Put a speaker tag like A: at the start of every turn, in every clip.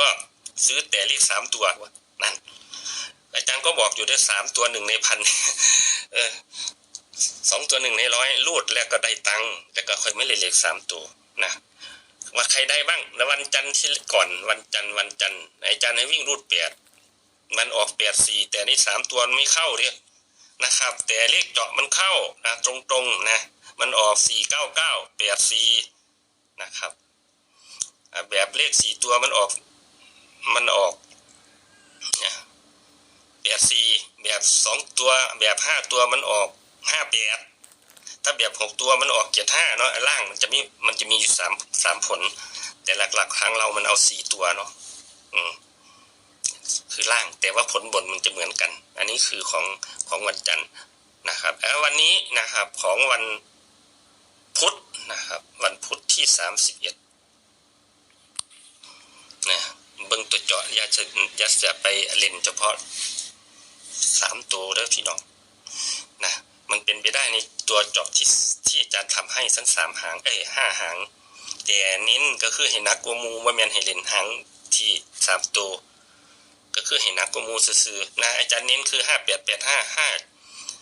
A: ก็ซื้อแต่เลขสามตัวนั่นอาจารย์ก็บอกอยู่ได้สามตัวหนึ่งในพันเออสองตัวหนึ่งในร้อยรูดแล้วก็ได้ตังค์แล้วก็ค่อยไม่เลยเลขสามตัวนะว่าใครได้บ้างแล้ววันจันทร์ที่ก่อนวันจันทร์วันจันทร์อาจารย์ให้วิ่งรูดแปดมันออกแปดสี่แต่นี่สามตัวมันไม่เข้าเนี่ยนะครับ แต่เลขเจาะมันเข้านะตรงๆนะมันออกสี่เก้าเก้าแปดสี่นะครับแบบเลขสี่ตัวมันออก มันออกแบบสี่แบบสองตัวแบบห้าตัวมันออกห้าแปดถ้าแบบหกตัวมันออกเจ็ดห้าเนาะล่างมันจะมีมันจะมีอยู่สามสามผล แต่หลักๆครั้งเรามันเอาสี่ตัวเนาะอืมคือล่างแต่ว่าผลบนมันจะเหมือนกัน อันนี้คือของของวันจันทร์นะครับแล้ววันนี้นะครับของวันพุธนะครับ วันพุธที่สามสิบเอ็ดนะ เบิ่งตัวเจาะยาจะยาจะไปเล่นเฉพาะสามตัวเด้อพี่น้องนะมันเป็นไปได้ในตัวเจาะที่ที่อาจารย์ทำให้สั้นสามหางเอ้ห้าหาง แต่เน้นก็คือให้นักกวมูว่าแมนให้เล่นหางที่สามตัวก็คือให้นักกวมูซื่อๆนะอาจารย์เน้นคือห้าแปดแปดห้าห้า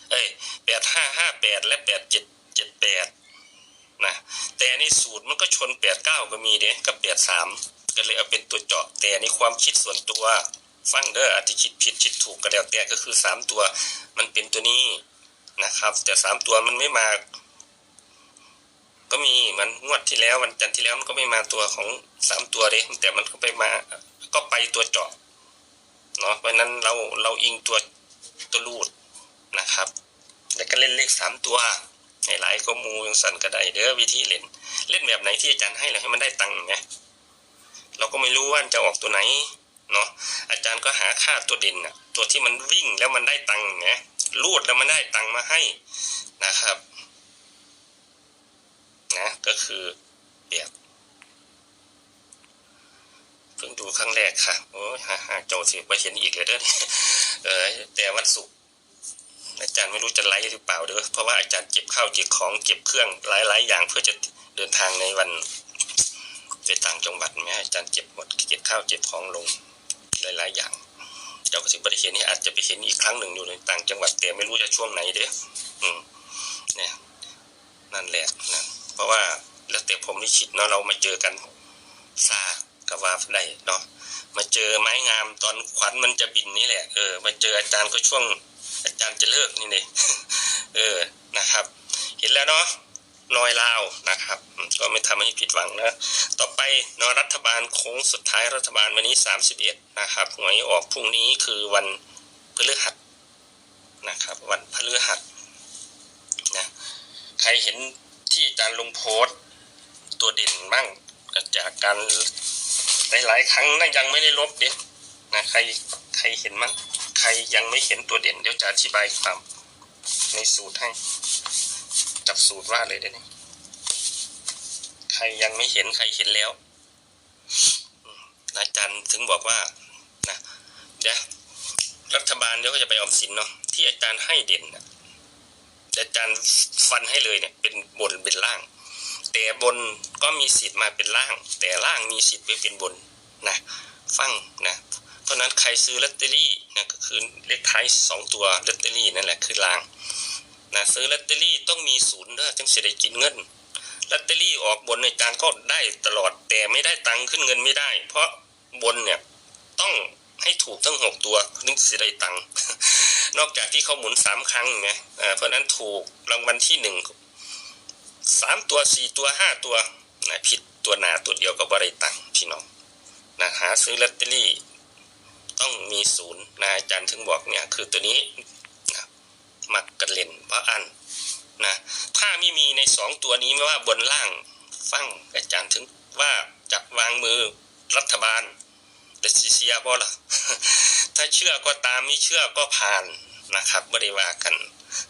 A: เอ้ยแปดห้าห้าแปดและแปดเจ็ดเจ็ดแปดนะแต่ในสูตรมันก็ชนแปดเก้าก็มีเด้กับแปดสาม ก็เลยเอาเป็นตัวเจาะแต่ในความคิดส่วนตัวฟังเด้ออาจจะคิดผิดคิดถูกก็แล้วแต่ก็คือสามตัว มันเป็นตัวนี้นะครับ แต่สามตัวมันไม่มา ก็มีมันงวดที่แล้ววันจันทร์ที่แล้วมันก็ไม่มาตัวของสามตัวเลยแต่มันก็ไปมา ก็ไปตัวเจาะเนาะเพราะนั้นเราเราอิงตัวตัวรูดนะครับแล้วก็เล่นเลขสามตัวห้ลายก็มูยังสั่นก็ได้เด้อวิธีเล่น เล่นแบบไหนที่อาจารย์ให้เราให้มันได้ตังค์ไง เราก็ไม่รู้ว่าจะออกตัวไหนเนาะอาจารย์ก็หาค่าตัวเด่นน่ะตัวที่มันวิ่งแล้วมันได้ตังค์ไงรูดแล้วมันได้ตังค์มาให้นะครับนะก็คือแบบเพิ่งดูครั้งแรกค่ะโอ้ยฮ่าฮ่าเจ้าสิไปเห็นอีกเลยเด้อเออแต่วันศุกร์อาจารย์ไม่รู้จะไลฟ์หรือเปล่าเด้อเพราะว่าอาจารย์เก็บข้าวเก็บของเก็บเครื่องหลายๆอย่างเพื่อจะเดินทางในวัน ไปต่างจังหวัดแม่อาจารย์เก็บหมดเก็บข้าวเก็บของลงหลายๆอย่างเจ้าก็สิบริเห็นนี่อาจจะไปเห็นอีกครั้งหนึ่งอยู่ในต่างจังหวัดแต่ไม่รู้จะช่วงไหนเด้อืมเนี่ยนั่นแหละนะเพราะว่าแล้วแต่ผมลิขิตเนาะเรามาเจอกันซากับว่าได้เนาะมาเจอไม้งามตอนขวัญมันจะบินนี่แหละเออมาเจออาจารย์ก็ช่วงอาจารย์จะเลิกนี่เลยเออนะครับ เห็นแล้วเนาะน้อยลาวนะครับ ก็ไม่ทำให้ผิดหวังนะ ต่อไปนอรัฐบาลโค้งสุดท้ายรัฐบาลวันนี้ 31 นะครับหวยออกพรุ่งนี้คือวันพฤหัสนะครับ วันพฤหัสนะใครเห็นที่อาจารย์ลงโพสต์ตัวเด่นบ้างจากการหลายๆครั้งนะยังไม่ได้ลบเด็นะใครใครเห็นมั้งใครยังไม่เห็นตัวเด่นเดี๋ยวจะอธิบายความในสูตรให้จับสูตรว่าเลยเดี๋ยวนี้ใค รยังไม่เห็นใครเห็นแล้วอาจารย์ถึงบอกว่านะเดี๋ยวรัฐบาลเดี๋ยวก็จะไปออมสินเนาะที่อาจารย์ให้เด่นนะอาจารย์ฟันให้เลยเนี่ย เป็นบนเป็นล่าง แต่บนก็มีสิทธิ์มาเป็นล่าง แต่ล่างมีสิทธิ์ไปเป็นบนนะฟังนะเพราะนั้นใครซื้อลอตเตอรี่นะก็คือเลขท้ายสองตัวลอตเตอรี่นั่นแหละคือล่างนะซื้อลอตเตอรี่ต้องมีศูนย์เด้อจึงจะได้กินเงิน ลอตเตอรี่ออกบนในจานก็ได้ตลอดแต่ไม่ได้ตังค์ขึ้นเงินไม่ได้ เพราะบนเนี่ยต้องให้ถูกทั้งหกตัวถึงจะได้ตังค์นอกจากที่เขาหมุนสามครั้งไงเพราะนั้นถูกรางวัลที่หนึ่งสามตัวสี่ตัวห้าตัวนะผิดตัวหนาตัวเดียวก็บริตังค์พี่น้องนะหาซื้อลอตเตอรี่ ต้องมีศูนย์นะอาจารย์ถึงบอกเนี่ย คือตัวนี้นะมักกระเล่นเพราะอัน นะถ้าไม่มีในสองตัวนี้ไม่ว่าบนล่างฟังอาจารย์ถึงว่าจะวางมือรัฐบาลแต่ซีเซียบ่ล่ะถ้าเชื่อก็ตามไม่เชื่อก็ผ่านนะครับบริวากัน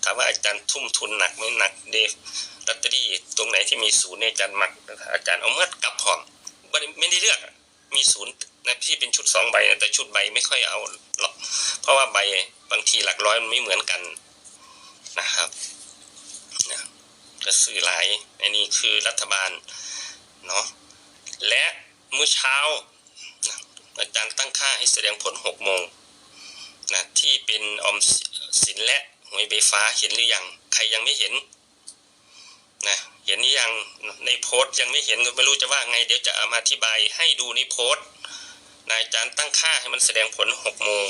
A: ถามว่าอาจารย์ทุ่มทุนหนักไม่หนักเดฟลอตเตอรี่ตรงไหนที่มีศูนย์เนี่ยอาจารย์มักอาจารย์เอาเมื่อกลับพร้อมไม่ได้เลือกมีศูนย์นะที่เป็นชุดสองใบนะแต่ชุดใบไม่ค่อยเอาหรอกเพราะว่าใบบางทีหลักร้อยมันไม่เหมือนกันนะครับ ก็สื่อหลายอันนี้คือรัฐบาลเนาะและเมื่อเช้าอาจารย์ตั้งค่าให้แสดงผลหกโมงนะที่เป็นอมสินและหวยเบฟ้าเห็นหรือยัง ใครยังไม่เห็นนะเห็นหรือยังในโพสต์ยังไม่เห็นก็ไม่รู้จะว่าไง เดี๋ยวจะเอามาอธิบายให้ดูในโพสต์นะอาจารย์ตั้งค่าให้มันแสดงผลหกโมง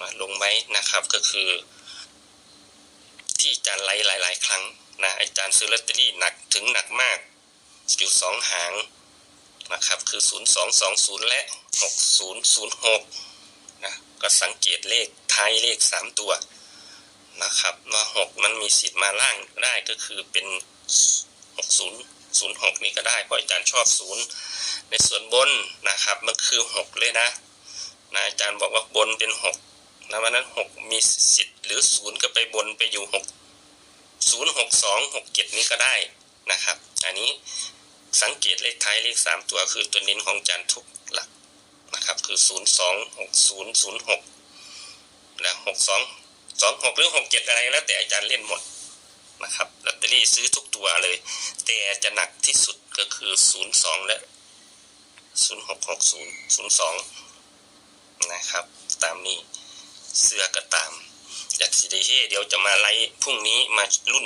A: มาลงไว้นะครับก็คือ ที่อาจารย์ไลฟ์หลาย ๆ ครั้งนะอาจารย์ซื้อลอตเตอรี่หนักถึงหนักมาก อยู่สองหางนะครับคือ 0220 และ 6006นะก็สังเกตเลขท้ายเลข 3 ตัวนะครับว่า6มันมีสิทธิ์มาล่างได้ก็คือเป็น 6006 นี่ก็ได้ เพราะอาจารย์ชอบ 0 ในส่วนบนนะครับมันคือ 6 เลยนะนะอาจารย์บอกว่าบนเป็น 6 นะวันนั้น6มีสิทธิ์หรือ0ก็ไปบนไปอยู่6 0 6 2 6 7นี้ก็ได้นะครับ อันนี้สังเกตเลขท้ายเลข3ตัวคือตัวเน้นของอาจารย์ทุกหลักนะครับคือ0 2 6 0 0 6นย์ศูนย์หกนะ6 2 2 6หกหรือ6 7อะไรแล้วแต่อาจารย์เล่นหมดนะครับลอตเตอรี่ซื้อทุกตัวเลย แต่จะหนักที่สุดก็คือ0 2และ0 6 6 0 0 2นะครับ ตามนี้ เสื้อก็ตามอยากสิได้เฮเดี๋ยวจะมาไล่พรุ่งนี้มารุ่น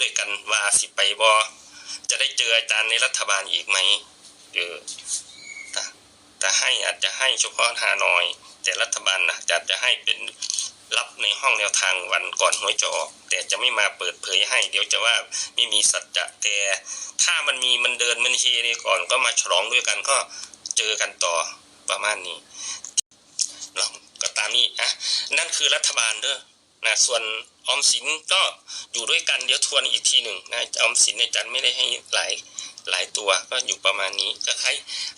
A: ด้วยกันว่าสิไปบอจะได้เจออาจารย์ในรัฐบาลอีกไหมเออแต่แต่ให้อาจจะให้เฉพาะฮานอย แต่รัฐบาลนะจะจะให้เป็นรับในห้องแนวทางวันก่อนหวยจะออก แต่จะไม่มาเปิดเผยให้ เดี๋ยวจะว่าไม่มีสัจจะแต่ถ้ามันมีมันเดินมันเฮนี่ก่อนก็มาฉลองด้วยกันก็เจอกันต่อประมาณนี้านี้อะนั่นคือรัฐบาลเด้อนะส่วนออมสินก็อยู่ด้วยกันเดี๋ยวทวนอีกทีหนึ่งนะออมสินในจันไม่ได้ให้หลายหลายตัวก็อยู่ประมาณนี้ก็ให้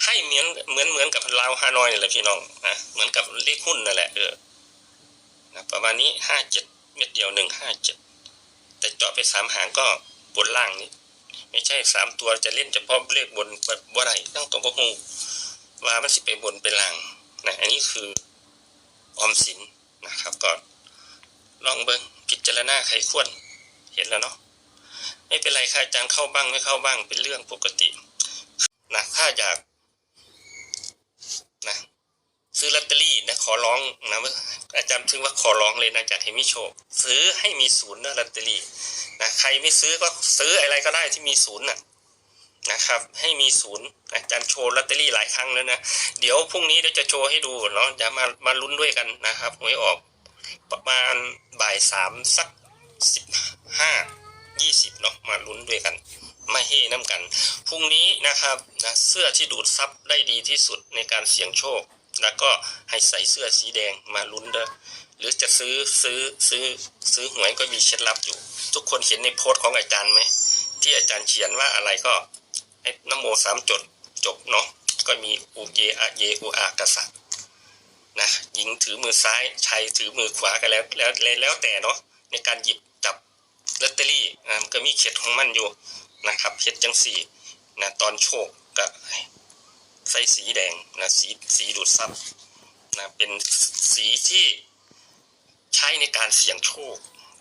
A: ให้เหมือนเหมือนเหมือนกับลาวฮานอยนี่แหละพี่น้องนะเหมือนกับเลขหุ้นนั่นแหละเออนะประมาณนี้ห้าเจ็ดเม็ดเดียวหนึ่งห้าเจ็ดแต่เจาะไปสามหางก็บนล่างนี่ไม่ใช่สามตัวจะเล่นเฉพาะเลขบนแบบว่าไรต้องตรงพหูว่ามันสิไปบนไปล่างนะอันนี้คือ ออมสินนะครับก่อนลองเบิ้งพิจารณาใครควรเห็นแล้วเนาะไม่เป็นไรค่าจารย์เข้าบ้างไม่เข้าบ้างเป็นเรื่องปกตินะถ้าอยากนะซื้อลอตเตอรี่นะขอร้องนะอาจารย์ถึงว่าขอร้องเลยนะจากเฮมิโชคซื้อให้มีศูนย์นะลอตเตอรี่นะใครไม่ซื้อก็ซื้ออะไรก็ได้ที่มีศูนย์น่ะ นะครับ ให้มีศูนย์อาจารย์โชว์ลอตเตอรี่หลายครั้งแล้วนะ เดี๋ยวพรุ่งนี้เดี๋ยวจะโชว์ให้ดูเนาะจะมามาลุ้นด้วยกันนะครับหวยออกประมาณบ่ายสามสักสิบห้ายี่สิบเนาะมาลุ้นด้วยกันมาเฮน้ำกันพรุ่งนี้นะครับนะเสื้อที่ดูดซับได้ดีที่สุดในการเสี่ยงโชค แล้วก็ให้ใส่เสื้อสีแดงมาลุ้นเด้อหรือจะซื้อซื้อซื้อซื้อหวยก็มีเคล็ดลับอยู่ ทุกคนเห็นในโพสต์ของอาจารย์ไหมที่อาจารย์เขียนว่าอะไรก็ ให้นโมสามจดจบเนาะก็มีอุเยอะเยอุอากษัตริย์นะหญิงถือมือซ้ายชายถือมือขวากันแล้วแล้วแล้วแล้วแต่เนาะในการหยิบจับลอตเตอรี่อ่ามันก็มีเข็ดของมันอยู่นะครับเข็ดจังสี่นะตอนโชคก็ใส่สีแดงนะสีสีดูดซับนะเป็นสีที่ใช้ในการเสี่ยงโชค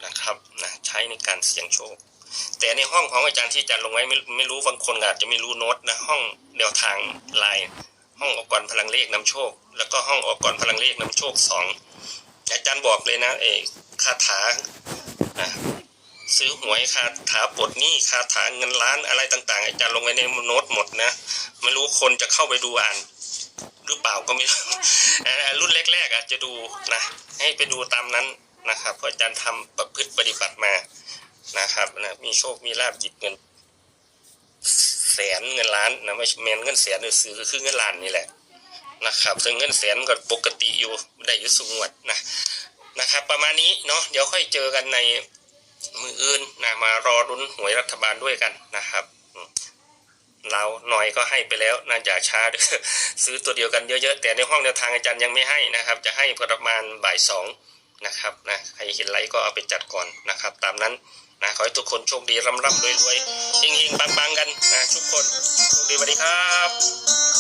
A: นะครับนะใช้ในการเสี่ยงโชค แต่ในห้องของอาจารย์ที่อาจารย์ลงไว้ไม่ไม่รู้บางคนอาจจะไม่รู้โน้ตนะห้องแนวทางลายห้องออกกรพลังเลขนำโชค แล้วก็ห้องออกกรพลังเลขนำโชคสองอาจารย์บอกเลยนะเออคาถาอะซื้อหวยคาถาปลดหนี้คาถาเงินล้านอะไรต่าง ๆ อาจารย์ลงไว้ในโน้ตหมดนะไม่รู้คนจะเข้าไปดูอ่านหรือเปล่าก็ไม่รู้รุ่นแรกๆอาจจะดูนะให้ไปดูตามนั้นนะครับเพราะอาจารย์ทำประพฤติปฏิบัติมา นะครับนะมีโชคมีลาบหยิบเงิน แสนเงินล้านนะไม่แมนเงินแสนหรือซื้อคือเงินล้านนี่แหละนะครับซึ่งเงินแสนก็ปกติอยู่ได้อยู่สูงวดนะนะครับ ประมาณนี้เนาะเดี๋ยวค่อยเจอกันในมืออื่นนะมารอรุ้นหวยรัฐบาลด้วยกันนะครับเราหน่อยก็ให้ไปแล้วน่าจะช้าเด้อซื้อตัวเดียวกันเยอะๆแต่ในห้องแนวทางอาจารย์ยังไม่ให้นะครับ จะให้ประมาณบ่ายสอง นะครับนะใครเห็นไลค์ก็เอาไปจัดก่อนนะครับ ตามนั้นนะขอให้ทุกคนโชคดีร่ำร่ำรวยรวยๆเฮงๆปังกันนะทุกคนโชคดีสวัสดีครับ